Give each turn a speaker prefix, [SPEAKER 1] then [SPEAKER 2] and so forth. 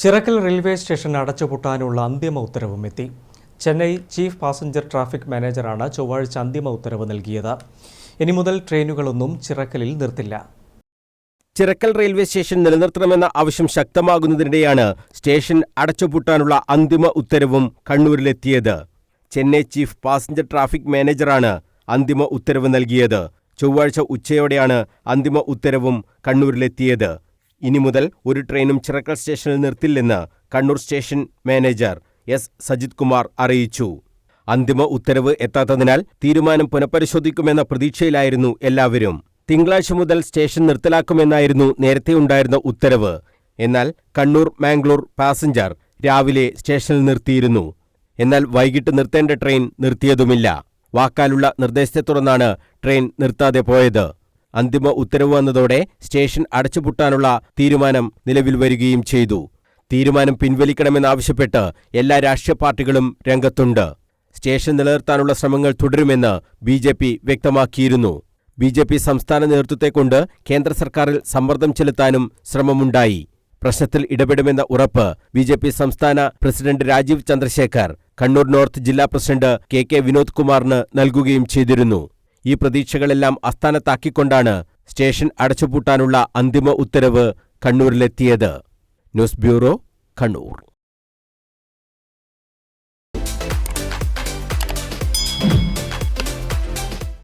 [SPEAKER 1] Chirakkal railway station അടച്ചുപൂട്ടാനുള്ള അന്തിമ ഉത്തരവും എത്തി. ചെന്നൈ ചീഫ് പാസഞ്ചർ ട്രാഫിക് മാനേജറാണ് ചൊവ്വാഴ്ച അന്തിമ ഉത്തരവ് നൽകിയത്. ഇനി മുതൽ ട്രെയിനുകളൊന്നും ചിറക്കലിൽ നിർത്തില്ല.
[SPEAKER 2] ചിറക്കൽ റെയിൽവേ സ്റ്റേഷൻ നിലനിർത്തണമെന്ന ആവശ്യം ശക്തമാകുന്നതിനിടെയാണ് സ്റ്റേഷൻ അടച്ചുപൂട്ടാനുള്ള അന്തിമ ഉത്തരവും കണ്ണൂരിലെത്തിയത്. ചെന്നൈ ചീഫ് പാസഞ്ചർ ട്രാഫിക് മാനേജറാണ് അന്തിമ ഉത്തരവ് നൽകിയത്. ചൊവ്വാഴ്ച ഉച്ചയോടെയാണ് അന്തിമ ഉത്തരവും കണ്ണൂരിലെത്തിയത്. ഇനി മുതൽ ഒരു ട്രെയിനും ചിറക്കൽ സ്റ്റേഷനിൽ നിർത്തില്ലെന്ന് Kannur station manager S. Sajith Kumar അറിയിച്ചു. അന്തിമ ഉത്തരവ് എത്താത്തതിനാൽ തീരുമാനം പുനഃപരിശോധിക്കുമെന്ന പ്രതീക്ഷയിലായിരുന്നു എല്ലാവരും. തിങ്കളാഴ്ച മുതൽ സ്റ്റേഷൻ നിർത്തലാക്കുമെന്നായിരുന്നു നേരത്തെ ഉണ്ടായിരുന്ന ഉത്തരവ്. എന്നാൽ കണ്ണൂർ മാംഗ്ലൂർ പാസഞ്ചർ രാവിലെ സ്റ്റേഷനിൽ നിർത്തിയിരുന്നു. എന്നാൽ വൈകിട്ട് നിർത്തേണ്ട ട്രെയിൻ നിർത്തിയതുമില്ല. വാക്കാലുള്ള നിർദ്ദേശത്തെ തുടർന്നാണ് ട്രെയിൻ നിർത്താതെ പോയത്. അന്തിമ ഉത്തരവ് വന്നതോടെ സ്റ്റേഷൻ അടച്ചുപൂട്ടാനുള്ള തീരുമാനം നിലവിൽ വരികയും ചെയ്തു. തീരുമാനം പിൻവലിക്കണമെന്നാവശ്യപ്പെട്ട് എല്ലാ രാഷ്ട്രീയ പാർട്ടികളും രംഗത്തുണ്ട്. സ്റ്റേഷൻ നിലനിർത്താനുള്ള ശ്രമങ്ങൾ തുടരുമെന്ന് ബി ജെ പി വ്യക്തമാക്കിയിരുന്നു. ബി ജെ പി സംസ്ഥാന നേതൃത്വത്തെക്കൊണ്ട് കേന്ദ്ര സർക്കാരിൽ സമ്മർദ്ദം ചെലുത്താനും ശ്രമമുണ്ടായി. പ്രശ്നത്തിൽ ഇടപെടുമെന്ന ഉറപ്പ് ബി ജെ പി സംസ്ഥാന പ്രസിഡന്റ് രാജീവ് ചന്ദ്രശേഖർ കണ്ണൂർ നോർത്ത് ജില്ലാ പ്രസിഡന്റ് കെ കെ വിനോദ് കുമാറിന് നൽകുകയും ചെയ്തിരുന്നു. ഈ പ്രതീക്ഷകളെല്ലാം അസ്ഥാനത്താക്കിക്കൊണ്ടാണ് സ്റ്റേഷൻ അടച്ചുപൂട്ടാനുള്ള അന്തിമ ഉത്തരവ് കണ്ണൂരിലെത്തിയത്. News bureau Kannur.